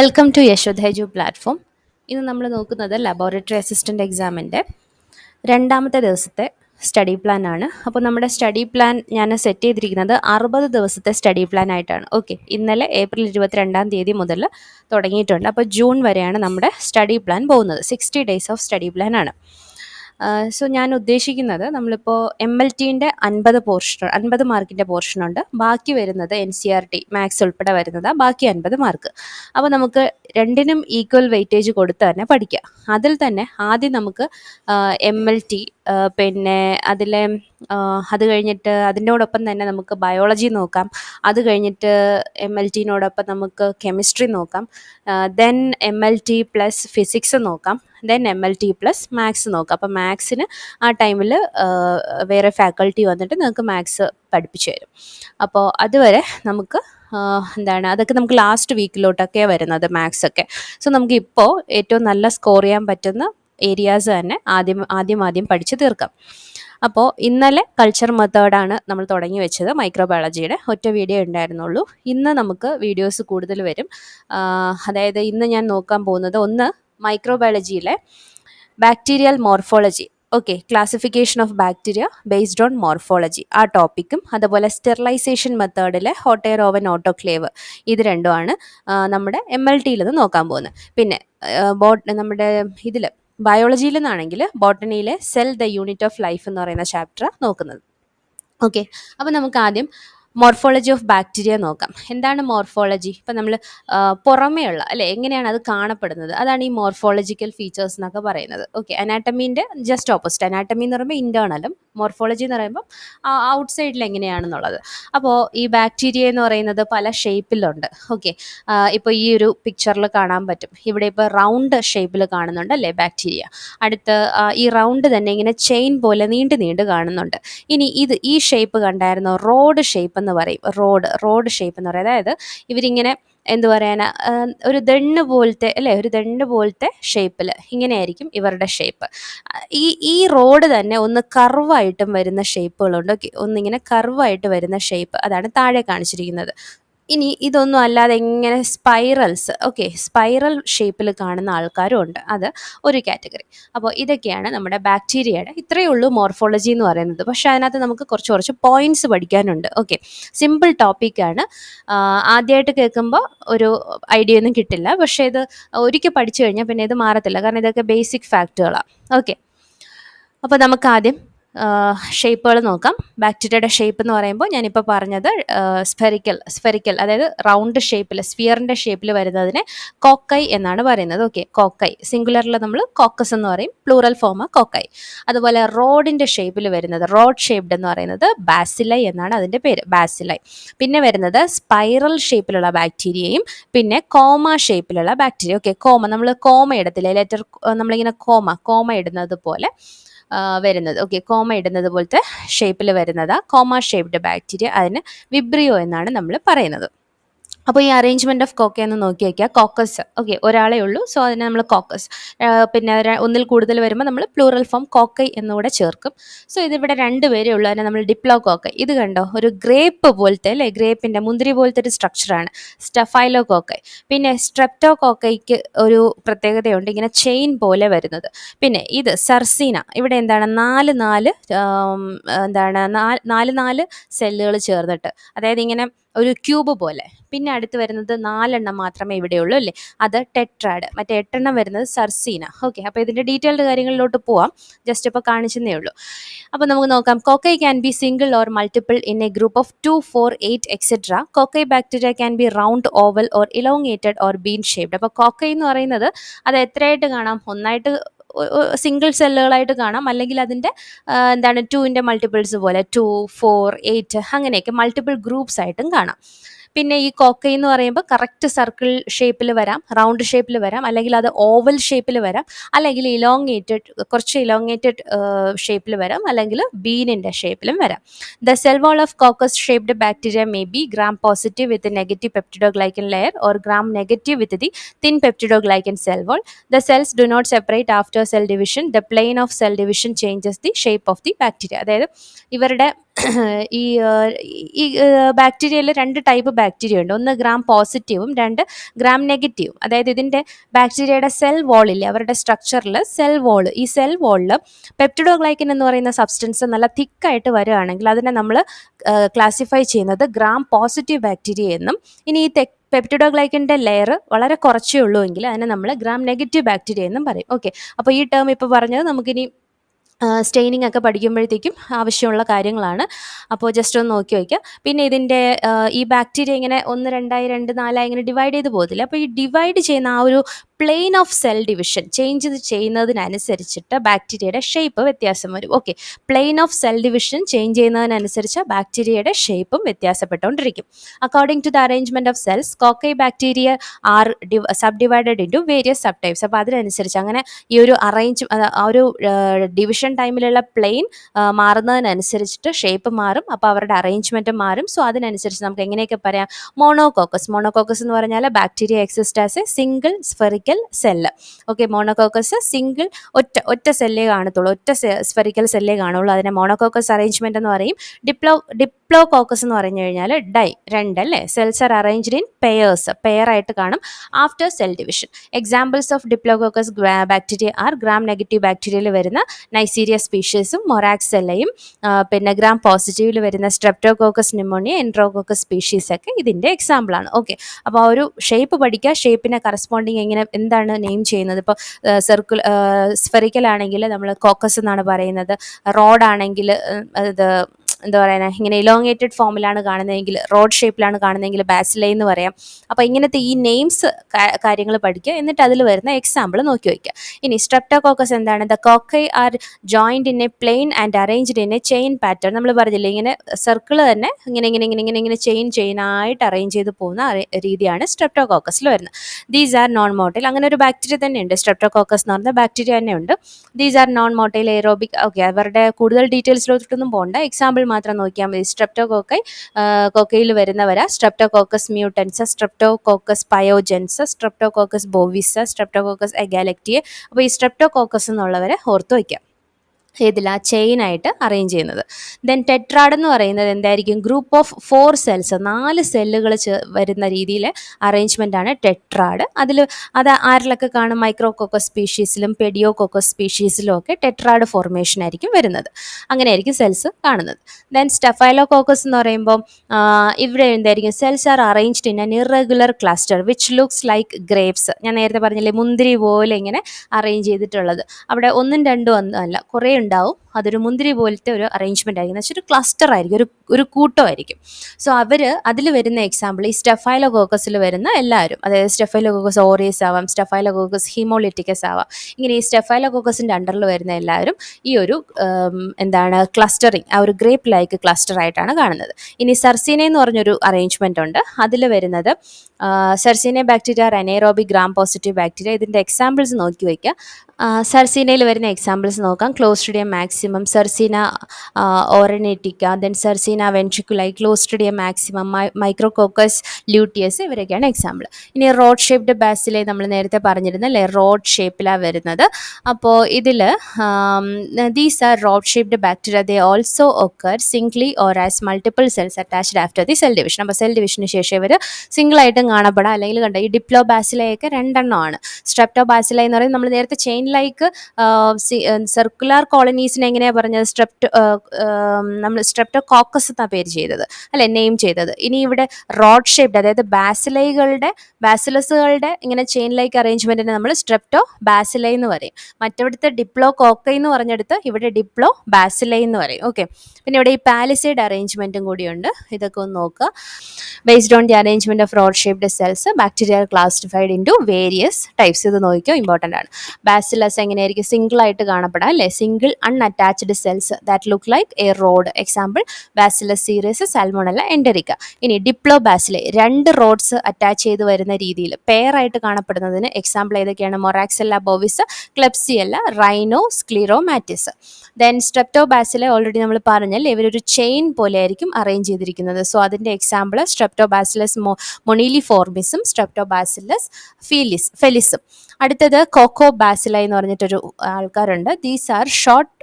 Welcome to യശോധൈജു platform ഇന്ന് നമ്മൾ നോക്കുന്നത് ലബോറട്ടറി അസിസ്റ്റന്റ് എക്സാമിന്റെ രണ്ടാമത്തെ ദിവസത്തെ സ്റ്റഡി പ്ലാൻ ആണ്. അപ്പോൾ നമ്മുടെ സ്റ്റഡി പ്ലാൻ ഞാൻ സെറ്റ് ചെയ്തിരിക്കുന്നത് അറുപത് ദിവസത്തെ സ്റ്റഡി പ്ലാൻ ആയിട്ടാണ്. ഓക്കെ ഇന്നലെ ഏപ്രിൽ ഇരുപത്തിരണ്ടാം തീയതി മുതൽ തുടങ്ങിയിട്ടുണ്ട്. അപ്പോൾ ജൂൺ വരെയാണ് നമ്മുടെ സ്റ്റഡി പ്ലാൻ പോകുന്നത്. Sixty days of study plan ആണ്. സോ ഞാൻ ഉദ്ദേശിക്കുന്നത് നമ്മളിപ്പോൾ എം എൽ ടീന്റെ അൻപത് പോർഷൻ അൻപത് മാർക്കിന്റെ പോർഷനുണ്ട് ബാക്കി വരുന്നത് N C R T maths ഉൾപ്പെടെ വരുന്നത് ബാക്കി അൻപത് മാർക്ക് അപ്പോൾ നമുക്ക് രണ്ടിനും ഈക്വൽ വെയിറ്റേജ് കൊടുത്ത് തന്നെ പഠിക്കാം. അതിൽ തന്നെ ആദ്യം നമുക്ക് എം എൽ ടി പിന്നെ അതിലെ അത് കഴിഞ്ഞിട്ട് അതിനോടൊപ്പം തന്നെ നമുക്ക് ബയോളജി നോക്കാം. അത് കഴിഞ്ഞിട്ട് എം എൽ ടിനോടൊപ്പം നമുക്ക് കെമിസ്ട്രി നോക്കാം. Then M L T plus physics നോക്കാം. Then M L T plus maths നോക്കാം. അപ്പോൾ മാത്സിന് ആ ടൈമിൽ വേറെ ഫാക്കൾട്ടി വന്നിട്ട് നിങ്ങൾക്ക് മാത്സ് പഠിപ്പിച്ചു തരും. അപ്പോൾ അതുവരെ നമുക്ക് എന്താണ് അതൊക്കെ നമുക്ക് ലാസ്റ്റ് വീക്കിലോട്ടൊക്കെ വരുന്നത് മാത്സ് ഒക്കെ. സോ നമുക്ക് ഇപ്പോൾ ഏറ്റവും നല്ല സ്കോർ ചെയ്യാൻ പറ്റുന്ന ഏരിയാസ് തന്നെ ആദ്യം ആദ്യം ആദ്യം പഠിച്ച് തീർക്കാം. അപ്പോൾ ഇന്നലെ കൾച്ചർ മെത്തേഡാണ് നമ്മൾ തുടങ്ങി വെച്ചത് മൈക്രോബയോളജിയുടെ ഒറ്റ വീഡിയോ ഉണ്ടായിരുന്നുള്ളൂ. ഇന്ന് നമുക്ക് വീഡിയോസ് കൂടുതൽ വരും. അതായത് ഇന്ന് ഞാൻ നോക്കാൻ പോകുന്നത് ഒന്ന് മൈക്രോബയോളജിയിലെ bacterial morphology okay classification of bacteria based on morphology ആ ടോപ്പിക്കും അതുപോലെ സ്റ്റെറിലൈസേഷൻ മെത്തേഡിലെ ഹോട്ട് എയർ ഓവൻ ഓട്ടോക്ലേവ് ഇത് രണ്ടുമാണ് നമ്മുടെ എം എൽ ടിയിൽ നിന്ന് നോക്കാൻ പോകുന്നത്. പിന്നെ ബോട്ട് നമ്മുടെ ഇതിൽ ബയോളജിയിൽ നിന്നാണെങ്കിൽ ബോട്ടണിയിലെ cell the unit of life എന്ന് പറയുന്ന ചാപ്റ്റർ നോക്കുന്നത്. ഓക്കെ അപ്പോൾ നമുക്ക് ആദ്യം മോർഫോളജി ഓഫ് ബാക്ടീരിയ നോക്കാം. എന്താണ് മോർഫോളജി? ഇപ്പം നമ്മൾ പുറമേയുള്ള അല്ലെ എങ്ങനെയാണ് അത് കാണപ്പെടുന്നത്? അതാണ് ഈ മോർഫോളജിക്കൽ ഫീച്ചേഴ്സ് എന്നൊക്കെ പറയുന്നത്. ഓക്കെ അനാട്ടമീന്റെ ജസ്റ്റ് ഓപ്പോസിറ്റ്. അനാട്ടമി എന്ന് പറയുമ്പോൾ ഇന്റേർണലും മോർഫോളജി എന്ന് പറയുമ്പോൾ ഔട്ട് സൈഡിൽ എങ്ങനെയാണെന്നുള്ളത്. അപ്പോൾ ഈ ബാക്ടീരിയ എന്ന് പറയുന്നത് പല ഷേപ്പിലുണ്ട്. ഓക്കെ ഇപ്പോൾ ഈ ഒരു പിക്ചറിൽ കാണാൻ പറ്റും. ഇവിടെ ഇപ്പോൾ റൗണ്ട് ഷേപ്പിൽ കാണുന്നുണ്ട് അല്ലേ ബാക്ടീരിയ. അടുത്ത് ഈ റൗണ്ട് തന്നെ ഇങ്ങനെ ചെയിൻ പോലെ നീണ്ട് നീണ്ട് കാണുന്നുണ്ട്. ഇനി ഇത് ഈ ഷേപ്പ് കണ്ടായിരുന്നോ? റോഡ് ഷേപ്പ് എന്ന് പറയും. റോഡ് റോഡ് ഷേപ്പ് എന്ന് പറയും. അതായത് ഇവരിങ്ങനെ എന്ത് പറയാനാ ഒരു ദണ്ണ് പോലത്തെ അല്ലേ ഒരു ദണ്ണ് പോലത്തെ ഷേപ്പിൽ ഇങ്ങനെയായിരിക്കും ഇവരുടെ ഷേപ്പ്. ഈ ഈ റോഡ് തന്നെ ഒന്ന് കർവായിട്ടും വരുന്ന ഷേപ്പുകളുണ്ട്. ഒന്നിങ്ങനെ കർവായിട്ട് വരുന്ന ഷേപ്പ് അതാണ് താഴെ കാണിച്ചിരിക്കുന്നത്. ഇനി ഇതൊന്നും അല്ലാതെ ഇങ്ങനെ സ്പൈറൽസ് ഓക്കെ സ്പൈറൽ ഷേപ്പിൽ കാണുന്ന ആൾക്കാരും ഉണ്ട് അത് ഒരു കാറ്റഗറി അപ്പോൾ ഇതൊക്കെയാണ് നമ്മുടെ ബാക്ടീരിയയുടെ ഇത്രയേ ഉള്ളൂ മോർഫോളജി എന്ന് പറയുന്നത്. പക്ഷേ അതിനകത്ത് നമുക്ക് കുറച്ച് കുറച്ച് പോയിന്റ്സ് പഠിക്കാനുണ്ട്. ഓക്കെ സിമ്പിൾ ടോപ്പിക്കാണ് ആദ്യമായിട്ട് കേൾക്കുമ്പോൾ ഒരു ഐഡിയ ഒന്നും കിട്ടില്ല. പക്ഷേ ഇത് ഒരിക്കൽ പഠിച്ചു കഴിഞ്ഞാൽ പിന്നെ ഇത് മാറത്തില്ല. കാരണം ഇതൊക്കെ ബേസിക് ഫാക്റ്റുകളാണ് ഓക്കെ അപ്പോൾ നമുക്ക് ആദ്യം ഷേപ്പുകൾ നോക്കാം. ബാക്ടീരിയയുടെ ഷേപ്പ് എന്ന് പറയുമ്പോൾ ഞാനിപ്പോൾ പറഞ്ഞത് സ്ഫെറിക്കൽ സ്ഫെറിക്കൽ അതായത് റൗണ്ട് ഷേപ്പിൽ സ്ഫിയറിന്റെ ഷേപ്പിൽ വരുന്നതിനെ കോക്കൈ എന്നാണ് പറയുന്നത്. ഓക്കെ കോക്കൈ സിംഗുലറിൽ നമ്മൾ കോക്കസ് എന്ന് പറയും. പ്ലൂറൽ ഫോമ കോക്കൈ അതുപോലെ റോഡിന്റെ ഷേപ്പിൽ വരുന്നത് റോഡ് ഷേപ്ഡ് എന്ന് പറയുന്നത് ബാസിലൈ എന്നാണ് അതിന്റെ പേര് ബാസിലൈ പിന്നെ വരുന്നത് സ്പൈറൽ ഷേപ്പിലുള്ള ബാക്ടീരിയയും പിന്നെ കോമ ഷേപ്പിലുള്ള ബാക്ടീരിയ ഓക്കെ കോമ നമ്മൾ കോമ ഇടത്തില്ലേ? ലെറ്റർ നമ്മളിങ്ങനെ കോമ കോമ ഇടുന്നത് പോലെ. വരുന്നത്. ഓക്കെ കോമ ഇടുന്നത് പോലത്തെ ഷേപ്പിൽ വരുന്നതാണ് കോമ ഷേപ്ഡ് ബാക്ടീരിയ അതിന് വിബ്രിയോ എന്നാണ് നമ്മൾ പറയുന്നത്. അപ്പോൾ ഈ അറേഞ്ച്മെന്റ് ഓഫ് കോക്ക എന്ന് നോക്കി വയ്ക്കുക കോക്കസ് ഓക്കെ ഒരാളേ ഉള്ളൂ. സോ അതിനെ നമ്മൾ കോക്കസ് പിന്നെ ഒന്നിൽ കൂടുതൽ വരുമ്പോൾ നമ്മൾ പ്ലൂറൽ ഫോം കോക്കൈ എന്നുകൂടെ ചേർക്കും. സോ ഇതിവിടെ രണ്ട് പേരേ ഉള്ളൂ. അതിനെ നമ്മൾ ഡിപ്ലോ കോക്ക ഇത് കണ്ടോ? ഒരു ഗ്രേപ്പ് പോലത്തെ അല്ലേ? ഗ്രേപ്പിന്റെ മുന്തിരി പോലത്തെ ഒരു സ്ട്രക്ചറാണ് സ്റ്റഫൈലോ കോക്കൈ പിന്നെ സ്ട്രെപ്റ്റോ കോക്കൈക്ക് ഒരു പ്രത്യേകതയുണ്ട്. ഇങ്ങനെ ചെയിൻ പോലെ വരുന്നത്. പിന്നെ ഇത് സർസീന ഇവിടെ എന്താണ്? നാല് നാല് എന്താണ്? നാല് നാല് സെല്ലുകൾ ചേർന്നിട്ട്. അതായത് ഇങ്ങനെ ഒരു ക്യൂബ് പോലെ. പിന്നെ അടുത്ത് വരുന്നത് നാലെണ്ണം മാത്രമേ ഇവിടെ ഉള്ളൂ അല്ലേ? അത് ടെട്രാഡ്. മറ്റേ എട്ടെണ്ണം വരുന്നത് സർസീന. ഓക്കെ അപ്പോൾ ഇതിന്റെ ഡീറ്റെയിൽഡ് കാര്യങ്ങളിലോട്ട് പോവാം. ജസ്റ്റ് ഇപ്പോൾ കാണിച്ചതേ ഉള്ളൂ. അപ്പോൾ നമുക്ക് നോക്കാം. Cocci can be single or multiple in a group of two four eight etcetera cocci bacteria can be round oval or elongated or bean shaped അപ്പോൾ കോക്കൈ എന്ന് പറയുന്നത് അത് എത്രയായിട്ട് കാണാം? ഒന്നായിട്ട് സിംഗിൾ സെല്ലുകളായിട്ട് കാണാം. അല്ലെങ്കിൽ അതിന്റെ എന്താണ് ടുവിന്റെ മൾട്ടിപ്പിൾസ് പോലെ ടു ഫോർ എയ്റ്റ് അങ്ങനെയൊക്കെ മൾട്ടിപ്പിൾ ഗ്രൂപ്പ്സ് ആയിട്ടും കാണാം. പിന്നെ ഈ കോക്കൈ എന്ന് പറയുമ്പോൾ കറക്റ്റ് സർക്കിൾ ഷേപ്പിൽ വരാം റൗണ്ട് ഷേപ്പിൽ വരാം അല്ലെങ്കിൽ അത് ഓവൽ ഷേപ്പിൽ വരാം അല്ലെങ്കിൽ ഇലോങ്ങേറ്റഡ് കുറച്ച് ഇലോങ്ങേറ്റഡ് ഷേപ്പിൽ വരാം അല്ലെങ്കിൽ ബീനിന്റെ ഷേപ്പിലും വരാം. The cell wall of coccus shaped bacteria may be gram positive with negative peptidoglycan layer or gram negative with the thin peptidoglycan cell wall the cells do not separate after cell division the plane of cell division changes the shape of the bacteria അതായത് ഇവരുടെ ഈ ഈ ബാക്ടീരിയയിൽ രണ്ട് type bacteria ഉണ്ട്. ഒന്ന് gram പോസിറ്റീവും രണ്ട് gram നെഗറ്റീവും അതായത് ഇതിന്റെ ബാക്ടീരിയയുടെ സെൽ വോളില്ലേ അവരുടെ സ്ട്രക്ചറിൽ സെൽ വോൾ ഈ സെൽ വോളിൽ പെപ്റ്റിഡോഗ്ലൈക്കൻ എന്ന് പറയുന്ന സബ്സ്റ്റൻസ് നല്ല തിക്കായിട്ട് വരികയാണെങ്കിൽ അതിനെ നമ്മൾ ക്ലാസിഫൈ ചെയ്യുന്നത് ഗ്രാം പോസിറ്റീവ് ബാക്ടീരിയ എന്നും. ഇനി ഈ തെ പെപ്റ്റിഡോഗ്ലൈക്കന്റെ ലെയർ വളരെ കുറച്ചേ ഉള്ളൂ എങ്കിൽ അതിനെ നമ്മൾ ഗ്രാം നെഗറ്റീവ് ബാക്ടീരിയ എന്നും പറയും. ഓക്കെ അപ്പോൾ ഈ ടേം ഇപ്പോൾ പറഞ്ഞത് നമുക്കിനി സ്റ്റെയിനിങ് ഒക്കെ പഠിക്കുമ്പോഴത്തേക്കും ആവശ്യമുള്ള കാര്യങ്ങളാണ്. അപ്പോൾ ജസ്റ്റ് ഒന്ന് നോക്കി വയ്ക്കുക പിന്നെ ഇതിന്റെ ഈ ബാക്ടീരിയ ഇങ്ങനെ ഒന്ന് രണ്ടായി രണ്ട് നാലായി ഇങ്ങനെ ഡിവൈഡ് ചെയ്ത് പോകത്തില്ല. അപ്പോൾ ഈ ഡിവൈഡ് ചെയ്യുന്ന ആ ഒരു plane of cell division change ചെയ്യുന്നതിനനുസരിച്ചിട്ട് ബാക്ടീരിയയുടെ ഷേപ്പ് വ്യത്യാസം വരും. Okay plane of cell division change ചെയ്യുന്നതിനനുസരിച്ച് ബാക്ടീരിയയുടെ ഷേപ്പും വ്യത്യാസപ്പെട്ടുകൊണ്ടിരിക്കും. According to the arrangement of cells cocci bacteria are subdivided into various subtypes അപ്പോൾ അതിനനുസരിച്ച് അങ്ങനെ ഈ ഒരു അറേഞ്ച് ആ ഒരു ഡിവിഷൻ ടൈമിലുള്ള പ്ലെയിൻ മാറുന്നതിനനുസരിച്ചിട്ട് ഷേപ്പ് മാറും. അപ്പോൾ അവരുടെ അറേഞ്ച്മെന്റ് മാറും. സോ അതിനനുസരിച്ച് നമുക്ക് എങ്ങനെയൊക്കെ പറയാം? മോണോകോക്കസ് മോണോകോക്കസ് എന്ന് പറഞ്ഞാൽ bacteria exist as a single spherical cell okay monococcus single ഒറ്റ ഒറ്റ സെല്ലേ കാണത്തുള്ളൂ. ഒറ്റ സ്ഫെറിക്കൽ സെല്ലേ കാണുള്ളൂ. അതിനെ മോണോകോക്കസ് അറേഞ്ച്മെന്റ് എന്ന് പറയും. ഡിപ്ലോ ഡിപ്ലോ കോക്കസ് എന്ന് പറഞ്ഞു കഴിഞ്ഞാൽ dye രണ്ടല്ലേ cells are arranged in pairs പെയറായിട്ട് കാണും. After cell division examples of diplococcus bacteria are gram negative ബാക്ടീരിയയിൽ വരുന്ന നൈസീരിയ സ്പീഷീസും മൊറാക്സെല്ലയും പിന്നെ ഗ്രാം പോസിറ്റീവിൽ വരുന്ന സ്ട്രെപ്റ്റോകോക്കസ് ന്യൂമോണിയ എൻട്രോകോക്കസ് സ്പീഷീസ് ഒക്കെ ഇതിന്റെ എക്സാമ്പിളാണ് ഓക്കെ അപ്പോൾ ആ ഒരു ഷേപ്പ് പഠിക്കുക. ഷേപ്പിനെ കറസ്പോണ്ടിങ് എങ്ങനെ എന്താണ് നെയിം ചെയ്യുന്നത്? ഇപ്പോൾ സർക്കിൾ സ്ഫെറിക്കൽ ആണെങ്കിൽ നമ്മൾ കോക്കസ് എന്നാണ് പറയുന്നത്. റോഡാണെങ്കിൽ ഇത് എന്താ പറയുക ഇങ്ങനെ ഇലോങ്ങേറ്റഡ് ഫോമിലാണ് കാണുന്നതെങ്കിൽ റോഡ് ഷേപ്പിലാണ് കാണുന്നതെങ്കിൽ ബാസിലൈ എന്ന് പറയാം. അപ്പോൾ ഇങ്ങനത്തെ ഈ നെയിംസ് കാര്യങ്ങൾ പഠിക്കുക. എന്നിട്ട് അതിൽ വരുന്ന എക്സാമ്പിൾ നോക്കി വയ്ക്കുക. ഇനി സ്ട്രെപ്റ്റോകോക്കസ് എന്താണ്? The cocci are joined in a plane and arranged in a chain pattern നമ്മൾ പറഞ്ഞില്ലേ ഇങ്ങനെ സർക്കിൾ തന്നെ ഇങ്ങനെ ഇങ്ങനെ ഇങ്ങനെ ഇങ്ങനെ ഇങ്ങനെ ചെയിൻ ചെയിനായിട്ട് അറേഞ്ച് ചെയ്ത് പോകുന്ന രീതിയാണ് സ്ട്രെപ്റ്റോകോക്കസിൽ വരുന്നത്. ദീസ് ആർ നോൺ മോട്ടൈൽ അങ്ങനെ ഒരു ബാക്ടീരിയ തന്നെ ഉണ്ട് സ്ട്രെപ്റ്റോകോക്കസ് എന്ന് പറഞ്ഞ ബാക്ടീരിയ തന്നെ ഉണ്ട് these are non motile aerobic okay അവരുടെ കൂടുതൽ ഡീറ്റെയിൽസിലോട്ടൊന്നും പോകണ്ട എക്സാമ്പിൾ മാത്രം നോക്കിയാൽ മതി. സ്ട്രെപ്റ്റോകോക്കൈ കോക്കയിൽ വരുന്നവരാ. Streptococcus mutans Streptococcus pyogenes Streptococcus bovis Streptococcus agalactiae അപ്പോൾ ഈ സ്ട്രെപ്റ്റോകോക്കസ് എന്നുള്ളവരെ ഓർത്ത് വയ്ക്കാം. ഏതിലാ ചെയിനായിട്ട് അറേഞ്ച് ചെയ്യുന്നത്. ദെൻ ടെട്രാഡ് എന്ന് പറയുന്നത് എന്തായിരിക്കും? ഗ്രൂപ്പ് ഓഫ് ഫോർ സെൽസ് നാല് സെല്ലുകൾ വരുന്ന രീതിയിൽ അറേഞ്ച്മെന്റ് ആണ് ടെട്രാഡ് അതിൽ അത് ആരിലൊക്കെ കാണും? മൈക്രോകോക്കസ് സ്പീഷീസിലും പെഡിയോകോക്കസ് സ്പീഷീസിലും ഒക്കെ ടെട്രാഡ് ഫോർമേഷൻ ആയിരിക്കും വരുന്നത്. അങ്ങനെ ആയിരിക്കും സെൽസ് കാണുന്നത്. ദെൻ സ്റ്റഫൈലോകോക്കസ് എന്ന് പറയുമ്പോൾ ഇവിടെ എന്തായിരിക്കും? Cells are arranged in an irregular cluster which looks like grapes ഞാൻ നേരത്തെ പറഞ്ഞില്ലേ മുന്തിരി പോലെ ഇങ്ങനെ അറേഞ്ച് ചെയ്തിട്ടുള്ളത്. അവിടെ ഒന്നും രണ്ടും ഒന്നും അല്ല കുറേ ഉണ്ടാവും. അതൊരു മുന്തിരി പോലത്തെ ഒരു അറേഞ്ച്മെന്റ് ആയിരിക്കും. എന്ന് വെച്ചാൽ ഒരു ക്ലസ്റ്റർ ആയിരിക്കും. ഒരു ഒരു കൂട്ടമായിരിക്കും. സോ അവർ അതിൽ വരുന്ന എക്സാമ്പിൾ ഈ സ്റ്റെഫൈലോകോക്കസിൽ വരുന്ന എല്ലാവരും അതായത് സ്റ്റെഫൈലോകോക്കസ് ഓറിയസ് ആവാം സ്റ്റെഫൈലോകോക്കസ് ഹീമോളിറ്റിക്കസ് ആവാം ഇങ്ങനെ ഈ സ്റ്റെഫൈലോകോക്കസിന്റെ അണ്ടറിൽ വരുന്ന എല്ലാവരും ഈ ഒരു എന്താണ് ക്ലസ്റ്ററിങ് ആ ഒരു ഗ്രേപ്പ് ലൈക്ക് ക്ലസ്റ്റർ ആയിട്ടാണ് കാണുന്നത്. ഇനി സർസീന എന്ന് പറഞ്ഞൊരു അറേഞ്ച്മെന്റ് ഉണ്ട്. അതിൽ വരുന്നത് sarcina bacteria anaerobe gram positive bacteria ഇതിന്റെ എക്സാമ്പിൾസ് നോക്കി വയ്ക്കുക സർസീനയിൽ വരുന്ന എക്സാമ്പിൾസ് നോക്കാം. Clostridium maximum sarcina aurantiaca then sarcina ventriculi clostridia maximum micrococcus luteus ഇവരൊക്കെയാണ് എക്സാമ്പിൾ ഇനി റോഡ് ഷേപ്ഡ് ബാസിലെ നമ്മൾ നേരത്തെ പറഞ്ഞിരുന്നല്ലേ റോഡ് ഷേപ്പിലാണ് വരുന്നത്. അപ്പോൾ ഇതിൽ these are rod shaped bacteria they also occur singly or as multiple cells attached after the cell division അപ്പോൾ cell ഡിവിഷന് ശേഷം ഇവർ സിംഗിളായിട്ടും കാണപ്പെടാം. അല്ലെങ്കിൽ കണ്ടോ ഈ ഡിപ്ലോ ബാസിലയൊക്കെ രണ്ടെണ്ണമാണ്. സ്ട്രെപ്റ്റോ ബാസില എന്ന് പറയുന്നത് നമ്മൾ നേരത്തെ ചെയിൻ ലൈക്ക് സർക്കുലർ കോളനീസിനെ എങ്ങനെയാണ് പറഞ്ഞത്? സ്ട്രെപ്റ്റ് നമ്മൾ സ്ട്രെപ്റ്റോ കോക്കസ് എന്നാണ് പേര് ചെയ്തത്. അല്ലെ നെയിം ചെയ്തത്. ഇനി ഇവിടെ റോഡ് ഷേപ്ഡ് അതായത് ബാസിലൈകളുടെ ബാസിലസുകളുടെ ഇങ്ങനെ ചെയിൻ ലൈക്ക് അറേഞ്ച്മെന്റിനെ നമ്മൾ സ്ട്രെപ്റ്റോ ബാസിലൈ എന്ന് പറയും. മറ്റവിടുത്തെ ഡിപ്ലോ കോക്കൈ എന്ന് പറഞ്ഞെടുത്ത് ഇവിടെ ഡിപ്ലോ ബാസിലൈ എന്ന് പറയും. ഓക്കെ പിന്നെ ഇവിടെ ഈ പാലിസൈഡ് അറേഞ്ച്മെന്റും കൂടിയുണ്ട് ഇതൊക്കെ ഒന്ന് നോക്കുക. Based on the arrangement of rod shaped cells bacteria classified into various types ഇത് നോക്കിയോ ഇമ്പോർട്ടന്റ് ആണ്. ബാസിലസ് എങ്ങനെയായിരിക്കും? സിംഗിൾ ആയിട്ട് കാണപ്പെടാം. അല്ലേ? Single unattached cells that look like a rod example Bacillus cereus Salmonella enterica ഇനി ഡിപ്ലോ ബാസിലെ രണ്ട് rods attach ചെയ്ത് വരുന്ന രീതിയിൽ പെയറായിട്ട് കാണപ്പെടുന്നതിന് എക്സാമ്പിൾ ഏതൊക്കെയാണ്? Moraxella bovis klebsiella rhinoscleromatis then streptobacilli already നമ്മൾ പറഞ്ഞല്ലേ ഇവരൊരു ചെയിൻ പോലെ ആയിരിക്കും അറേഞ്ച് ചെയ്തിരിക്കുന്നത്. സോ അതിന്റെ എക്സാമ്പിൾ സ്ട്രെപ്റ്റോ ബാസിലസ് മൊ മൊണീലി ഫോർമിസും സ്ട്രെപ്റ്റോ ബാസിലസ് ഫീലിസ് ഫെലിസും അടുത്തത് കോക്കോ ബാസില എന്ന് പറഞ്ഞിട്ടൊരു ആൾക്കാരുണ്ട്. ദീസ് ആർ ഷോർട്ട്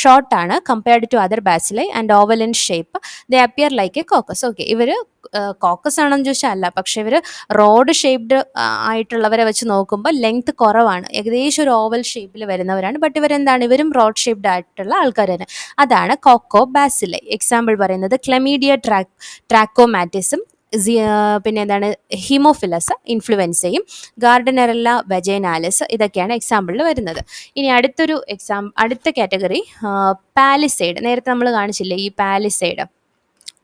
ഷോർട്ട് ആണ് compared to other bacilli and oval in shape they appear like a coccus okay ഇവർ കോക്കസ് ആണെന്ന് ചോദിച്ചാൽ അല്ല. പക്ഷേ ഇവർ റോഡ് ഷേപ്ഡ് ആയിട്ടുള്ളവരെ വെച്ച് നോക്കുമ്പോൾ ലെങ്ത് കുറവാണ്. ഏകദേശം ഒരു ഓവൽ ഷേപ്പിൽ വരുന്നവരാണ്. ബട്ട് ഇവരെന്താണ്? ഇവരും റോഡ് ഷേപ്ഡ് ആയിട്ടുള്ള ആൾക്കാരാണ്. അതാണ് കോക്കോ ബാസിലൈ എക്സാമ്പിൾ പറയുന്നത് ക്ലെമീഡിയ ട്രാക് ട്രാക്കോമാറ്റിസും പിന്നെ എന്താണ് ഹിമോഫിലസ് ഇൻഫ്ലുവൻസയും ഗാർഡനറല്ല വെജൈനാലിസ് ഇതൊക്കെയാണ് എക്സാമ്പിളിൽ വരുന്നത്. ഇനി അടുത്തൊരു എക്സാം അടുത്ത കാറ്റഗറി പാലിസൈഡ് നേരത്തെ നമ്മൾ കാണിച്ചില്ലേ ഈ പാലിസൈഡ്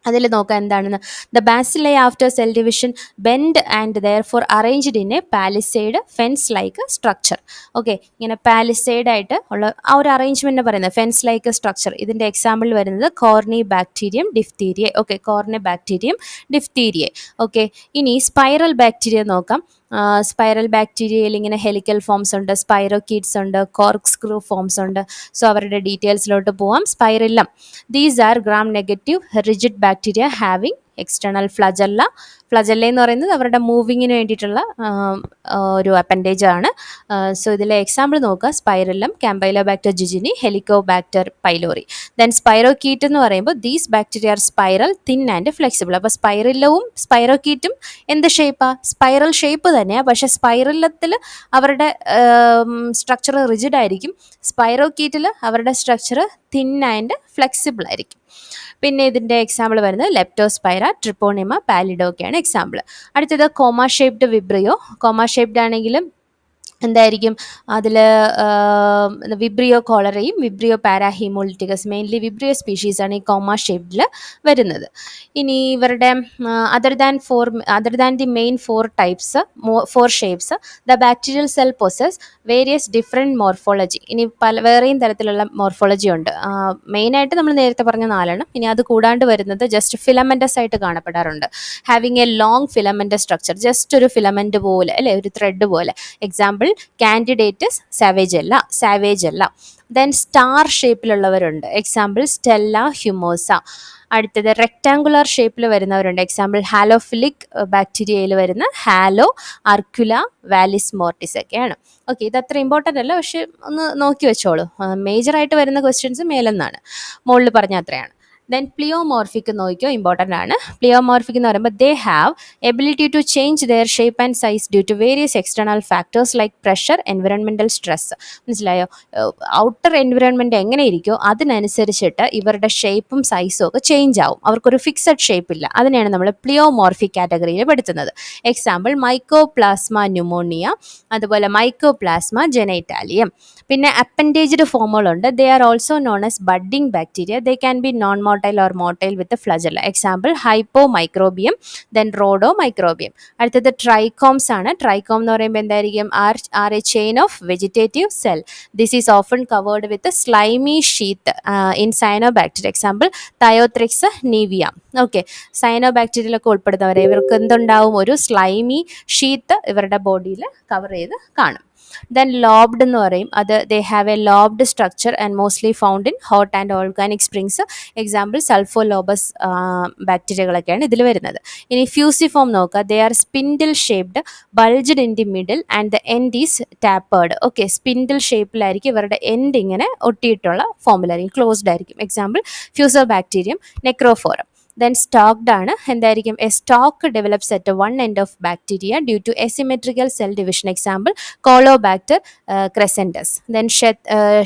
അതിൽ നോക്കാം എന്താണെന്ന്. The bacilli after cell division bend and therefore arranged in a palisade fence like structure okay ഇങ്ങനെ പാലിസൈഡ് ആയിട്ട് ഉള്ള ആ ഒരു അറേഞ്ച്മെന്റ് പറയുന്നത് ഫെൻസ് ലൈക്ക് സ്ട്രക്ചർ ഇതിന്റെ എക്സാമ്പിൾ വരുന്നത് corynebacterium diphtheria okay corynebacterium diphtheria okay ഇനി സ്പൈറൽ ബാക്ടീരിയ നോക്കാം. സ്പൈറൽ ബാക്ടീരിയയിൽ ഇങ്ങനെ ഹെലിക്കൽ ഫോംസ് ഉണ്ട് സ്പൈറോക്കീറ്റ്സ് ഉണ്ട് കോർക്ക് സ്ക്രൂ ഫോംസ് ഉണ്ട്. സോ അവരുടെ ഡീറ്റെയിൽസിലോട്ട് പോവാം. Spirillum these are gram negative rigid bacteria having external flagella flagella എന്ന് പറയുന്നത് അവരുടെ മൂവിങ്ങിന് വേണ്ടിയിട്ടുള്ള ഒരു അപ്പൻഡേജ് ആണ്. സോ ഇതിലെ എക്സാമ്പിൾ നോക്കുക. സ്പൈറല്ലം ബാക്ടർ ജിജിനി ബാക്ടർ പൈലോറി ദെൻ സ്പൈറോകീറ്റ് എന്ന് പറയുമ്പോൾ these bacteria are spiral thin and flexible അപ്പോൾ സ്പൈറലവും സ്പൈറോകീറ്റും എന്ത് ഷേപ്പാണ് സ്പൈറൽ ഷേപ്പ് തന്നെയാണ് പക്ഷേ സ്പൈറല്ലത്തിൽ അവരുടെ സ്ട്രക്ചർ റിജിഡ് ആയിരിക്കും. സ്പൈറോകീറ്റിൽ അവരുടെ സ്ട്രക്ചർ തിൻ ആൻഡ് ഫ്ലെക്സിബിൾ ആയിരിക്കും. പിന്നെ ഇതിന്റെ എക്സാമ്പിൾ വരുന്നത് ലെപ്റ്റോസ്പൈറ ട്രിപ്പോണിമ പാലിഡോ ഒക്കെയാണ് എക്സാമ്പിൾ അടുത്തത് comma shaped vibrio? Comma shaped ആണെങ്കിലും എന്തായിരിക്കും? അതിൽ വിബ്രിയോ കോളറയും വിബ്രിയോ പാരാഹീമോളിറ്റിക്കസ് മെയിൻലി വിബ്രിയോ സ്പീഷീസാണ് ഈ കോമ ഷേപ്പിൽ വരുന്നത്. ഇനി ഇവരുടെ other than four other than the main four types four shapes the bacterial cell possess various different morphology ഇനി പല വേറെയും തരത്തിലുള്ള മോർഫോളജി ഉണ്ട്. മെയിനായിട്ട് നമ്മൾ നേരത്തെ പറഞ്ഞ നാലെണ്ണം. ഇനി അത് കൂടാണ്ട് വരുന്നത് ജസ്റ്റ് ഫിലമെന്റസ് ആയിട്ട് കാണപ്പെടാറുണ്ട്. Having a long filament structure just ഒരു ഫിലമെന്റ് പോലെ അല്ലേ ഒരു ത്രെഡ് പോലെ. എക്സാമ്പിൾ കാൻഡിഡേറ്റസ് സാവേജ് അല്ല സാവേജ് അല്ല. ദെൻ സ്റ്റാർ ഷേപ്പിലുള്ളവരുണ്ട് എക്സാമ്പിൾ സ്റ്റെല്ല ഹ്യൂമോസ അടുത്തത് റെക്റ്റാങ്കുലർ ഷേപ്പിൽ വരുന്നവരുണ്ട്. എക്സാമ്പിൾ ഹാലോഫിലിക് ബാക്ടീരിയയിൽ വരുന്ന ഹാലോ അർക്കുല വാലിസ് മോർട്ടിസ് ഒക്കെയാണ്. ഓക്കെ ഇത് അത്ര ഇമ്പോർട്ടന്റ് അല്ല. പക്ഷെ ഒന്ന് നോക്കി വെച്ചോളൂ. മേജറായിട്ട് വരുന്ന ക്വസ്റ്റ്യൻസ് മേലെന്നാണ്. മുകളിൽ പറഞ്ഞ അത്രയാണ്. ദെൻ പ്ലിയോമോർഫിക് നോക്കിയോ ഇമ്പോർട്ടന്റ് ആണ്. പ്ലിയോമോർഫിക് എന്ന് പറയുമ്പോൾ they have ability to change their shape and size due to various external factors like pressure environmental stress മനസ്സിലായോ? ഔട്ടർ എൻവിറോൺമെന്റ് എങ്ങനെ ഇരിക്കുമോ അതിനനുസരിച്ചിട്ട് ഇവരുടെ ഷേപ്പും സൈസും ഒക്കെ ചേഞ്ച് ആവും. അവർക്കൊരു ഫിക്സഡ് ഷേപ്പ് ഇല്ല. അതിനെയാണ് നമ്മൾ പ്ലിയോമോർഫിക് കാറ്റഗറിയിൽ പെടുത്തുന്നത്. എക്സാമ്പിൾ മൈക്കോപ്ലാസ്മ ന്യൂമോണിയ അതുപോലെ മൈക്കോപ്ലാസ്മ ജെനൈറ്റാലിയം പിന്നെ appendaged ഫോമുകളുണ്ട് they are also non S budding bacteria they can be non motile motile with flagella example hyphomicrobium then rhodomicrobium അടുത്തത് ട്രൈകോംസ് ആണ്. ട്രൈകോം എന്ന് പറയുമ്പോൾ എന്തായിരിക്കും? Are are a chain of vegetative cell this is often covered with slimy sheath in cyanobacteria example thiothrix nivea okay സൈനോ ബാക്ടീരിയയിലൊക്കെ ഉൾപ്പെടുന്നവരെ ഇവർക്ക് എന്തുണ്ടാവും? ഒരു സ്ലൈമി ഷീത്ത് ഇവരുടെ ബോഡിയിൽ കവർ ചെയ്ത് കാണും. ദെൻ ലോബ്ഡ് എന്ന് പറയും. അത് they have a lobed structure and mostly found in hot and organic springs example sulfolobus ബാക്ടീരിയകളൊക്കെയാണ് ഇതിൽ വരുന്നത്. ഇനി ഫ്യൂസിഫോം നോക്കുക. They are spindle shaped bulged in the middle and the end is tapered okay spindle ഷേപ്പിലായിരിക്കും ഇവരുടെ end ഇങ്ങനെ ഒട്ടിയിട്ടുള്ള ഫോമിലായിരിക്കും closed ആയിരിക്കും. Example fusobacterium necrophorum then stalked ആണ്. എന്തായിരിക്കും? A stalk develops at one end of bacteria due to asymmetrical cell division example caulobacter crescentus then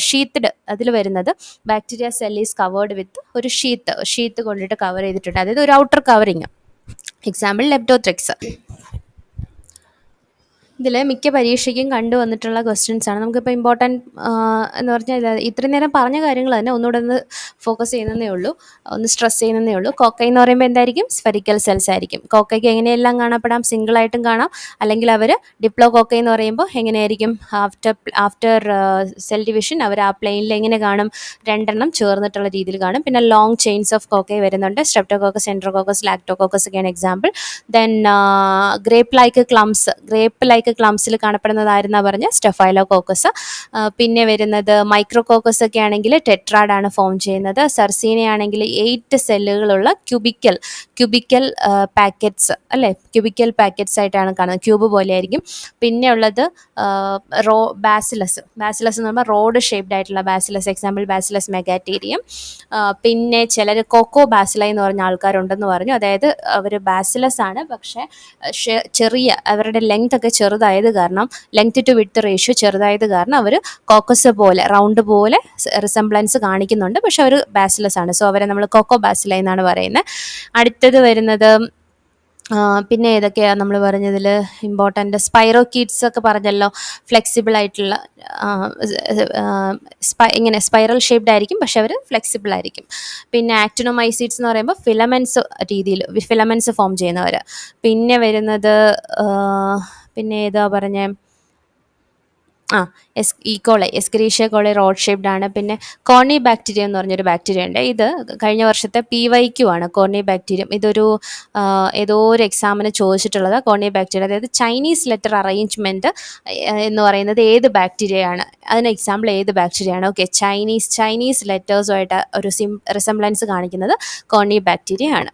sheathed അതിൽ വരുന്നത് bacteria cell is covered with ഒരു ഷീത്ത് ഷീത്ത് കൊണ്ടിട്ട് cover ചെയ്തിട്ടുണ്ട്. അതായത് ഒരു outer covering example ലെപ്റ്റോത്രിക്സ് ഇതിൽ മിക്ക പരീക്ഷയ്ക്കും കണ്ടുവന്നിട്ടുള്ള ക്വസ്റ്റ്യൻസാണ് നമുക്കിപ്പോൾ ഇമ്പോർട്ടന്റ് എന്ന് പറഞ്ഞാൽ ഇത്രയും നേരം പറഞ്ഞ കാര്യങ്ങൾ തന്നെ ഒന്നുകൂടെ ഒന്ന് ഫോക്കസ് ചെയ്യുന്നതേ ഉള്ളൂ. ഒന്ന് സ്ട്രെസ് ചെയ്യുന്നതേ ഉള്ളൂ. കോക്കൈ എന്ന് പറയുമ്പോൾ എന്തായിരിക്കും? സ്ഫെറിക്കൽ സെൽസ് ആയിരിക്കും. കോക്കയ്ക്ക് എങ്ങനെയെല്ലാം കാണപ്പെടാം? സിംഗിളായിട്ടും കാണാം. അല്ലെങ്കിൽ അവർ ഡിപ്ലോ കോക്കൈ എന്ന് പറയുമ്പോൾ എങ്ങനെയായിരിക്കും? ആഫ്റ്റർ ആഫ്റ്റർ സെൽ ഡിവിഷൻ അവർ ആ പ്ലെയിനിൽ എങ്ങനെ കാണും? രണ്ടെണ്ണം ചേർന്നിട്ടുള്ള രീതിയിൽ കാണും. പിന്നെ ലോങ് ചെയിൻസ് ഓഫ് കോക്കൈ വരുന്നുണ്ട്. സ്ട്രെപ്റ്റോകോക്കസ് എൻട്രോകോക്കസ് ലാക്ടോകോക്കസ് ഒക്കെയാണ് example then grape like clumps grape like like ക്ലംസിൽ കാണപ്പെടുന്നതായിരുന്നാ പറഞ്ഞ സ്റ്റെഫൈലോ കോക്കസ് പിന്നെ വരുന്നത് മൈക്രോ കോക്കസ് ഒക്കെ ആണെങ്കിൽ ടെട്രാഡാണ് ഫോം ചെയ്യുന്നത്. സർസീന ആണെങ്കിൽ എയ്റ്റ് സെല്ലുകളുള്ള ക്യൂബിക്കൽ ക്യൂബിക്കൽ പാക്കറ്റ്സ് അല്ലേ? ക്യൂബിക്കൽ പാക്കറ്റ്സ് ആയിട്ടാണ് കാണുന്നത്. ക്യൂബ് പോലെ ആയിരിക്കും. പിന്നെ ഉള്ളത് റോ ബാസിലസ് ബാസിലസ് എന്ന് പറയുമ്പോൾ റോഡ് ഷേപ്ഡ് ആയിട്ടുള്ള ബാസിലസ് എക്സാമ്പിൾ ബാസിലസ് മെഗാറ്റീരിയം പിന്നെ ചിലർ കൊക്കോ ബാസില എന്ന് പറഞ്ഞ ആൾക്കാരുണ്ടെന്ന് പറഞ്ഞു. അതായത് അവർ ബാസിലസ് ആണ് പക്ഷേ ചെറിയ അവരുടെ ലെങ്ത് ഒക്കെ ചെറുതായത് കാരണം ലെങ്ത് ടു വിട്ട് റേഷ്യോ ചെറുതായത് കാരണം അവർ കോക്കസ് പോലെ റൗണ്ട് പോലെ റിസംബ്ലൻസ് കാണിക്കുന്നുണ്ട്. പക്ഷെ അവർ ബാസിലസ് ആണ്. സോ അവരെ നമ്മൾ കൊക്കോ ബാസില എന്നാണ് പറയുന്നത് അടുത്തത് വരുന്നത് പിന്നെ ഏതൊക്കെയാണ് നമ്മൾ പറഞ്ഞതിൽ ഇമ്പോർട്ടന്റ് സ്പൈറോ കീഡ്സ് ഒക്കെ പറഞ്ഞല്ലോ. ഫ്ലെക്സിബിൾ ആയിട്ടുള്ള ഇങ്ങനെ സ്പൈറൽ ഷേപ്ഡ് ആയിരിക്കും. പക്ഷെ അവർ ഫ്ലെക്സിബിൾ ആയിരിക്കും. പിന്നെ ആക്ടിനോമൈസീഡ്സ് എന്ന് പറയുമ്പോൾ ഫിലമെൻസ് രീതിയിൽ ഫിലമെൻസ് ഫോം ചെയ്യുന്നവർ പിന്നെ വരുന്നത് പിന്നെ ഏതാ പറഞ്ഞേ? ആ എസ് ഈ ഈക്കോളെ എസ്ക്രീഷ്യ കോളെ റോഡ് ഷേപ്ഡ് ആണ്. പിന്നെ കോർണി ബാക്ടീരിയ എന്ന് പറഞ്ഞൊരു ബാക്ടീരിയ ഉണ്ട്. ഇത് കഴിഞ്ഞ വർഷത്തെ പി വൈക്യു ആണ്. കോർണി ബാക്ടീരിയം ഇതൊരു ഏതോ ഒരു എക്സാമിന് ചോദിച്ചിട്ടുള്ളത് കോർണി ബാക്ടീരിയ അതായത് ചൈനീസ് ലെറ്റർ അറേഞ്ച്മെന്റ് എന്ന് പറയുന്നത് ഏത് ബാക്ടീരിയയാണ് അതിന് എക്സാമ്പിൾ ഏത് ബാക്ടീരിയയാണ് ഓക്കെ ചൈനീസ് ചൈനീസ് ലെറ്റേഴ്സുമായിട്ട് ഒരു സിം റിസംബ്ലൻസ് കാണിക്കുന്നത് കോർണി ബാക്ടീരിയ ആണ്.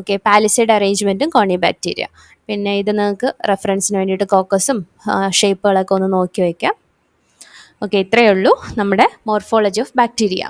ഓക്കെ പാലിസൈഡ് അറേഞ്ച്മെന്റും കോർണി ബാക്ടീരിയ പിന്നെ ഇത് നിങ്ങൾക്ക് റെഫറൻസിന് വേണ്ടിയിട്ട് കോക്കസും ഷേപ്പുകളൊക്കെ ഒന്ന് നോക്കി വയ്ക്കാം ഓക്കെ ഇത്രയേ ഉള്ളൂ നമ്മുടെ മോർഫോളജി ഓഫ് ബാക്ടീരിയ